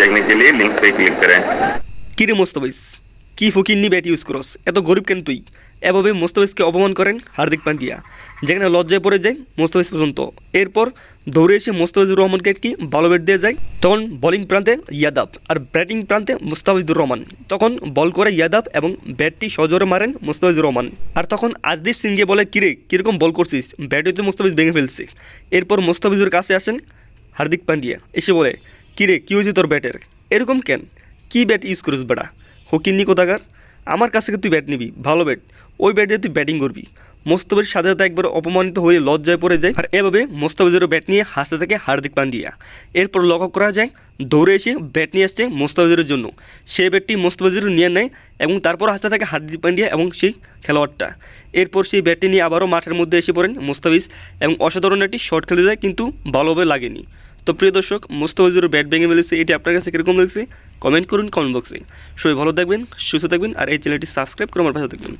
देखने के लिए लिंक पे क्लिक करें কি রে মোস্তাফিজ কি ফকিন্নি ব্যাট ইউজ করস এত গরিব কেন তুই এভাবে মোস্তাফিজকে অপমান করেন হার্দিক পান্ডিয়া যেখানে লজ্জায় পড়ে যায় মোস্তাফিজ পর্যন্ত এরপর দৌড়ে এসে মোস্তাফিজুর রহমানকে একটি ভালো ব্যাট দিয়ে যায় তখন বোলিং প্রান্তে ইয়াদাব আর ব্যাটিং প্রান্তে মুস্তাফিজুর রহমান তখন বল করে ইয়াদাব এবং ব্যাটটি সজোরে মারেন মুস্তাফিজুর রহমান আর তখন আজদীপ সিংকে বলে কিরে কীরকম বল করছিস ব্যাটে তো মুস্তাফিজ ভেঙে ফেলছে এরপর মুস্তাফিজুর কাছে আসেন হার্দিক পান্ডিয়া এসে বলে কিরে, কী হয়েছে তোর ব্যাটের? এরকম কেন? কি ব্যাট ইউজ করিস বেটা? হকিন্নি কোথাকার আমার কাছ থেকে তুই ব্যাট নিবি, ভালো ব্যাট। ওই ব্যাট দিয়ে তুই ব্যাটিং করবি। মোস্তফির সাথে সাথে একবার অপমানিত হয়ে লজ্জায় পড়ে যায়। আর এভাবে মোস্তাফিজেরও ব্যাট নিয়ে হাসতে থাকে হার্দিক পান্ডিয়া। এরপর লক্ষ্য করা যায়, দৌড়ে এসে ব্যাট নিয়ে আসছে মোস্তাফিজের জন্য। সেই ব্যাটটি মোস্তাফিজের নিয়ে নেয় এবং তারপর হাসতে থাকে হার্দিক পান্ডিয়া এবং সেই খেলোয়াড়টা। এরপর সেই ব্যাটটি নিয়ে আবারও মাঠের মধ্যে এসে পড়েন মোস্তাফিজ এবং অসাধারণ একটি শট খেলে যায়, কিন্তু ভালোভাবে লাগেনি। তো প্রিয় দর্শক, মোস্তাফিজের ব্যাট ভেঙে মিলেছে এটি আপনার কাছে কীরকম লাগছে? কমেন্ট করুন কমেন্ট বক্সে। সবাই ভালো থাকবেন, সুস্থ থাকবেন, আর এই চ্যানেলটি সাবস্ক্রাইব করে আমার পাশে থাকবেন।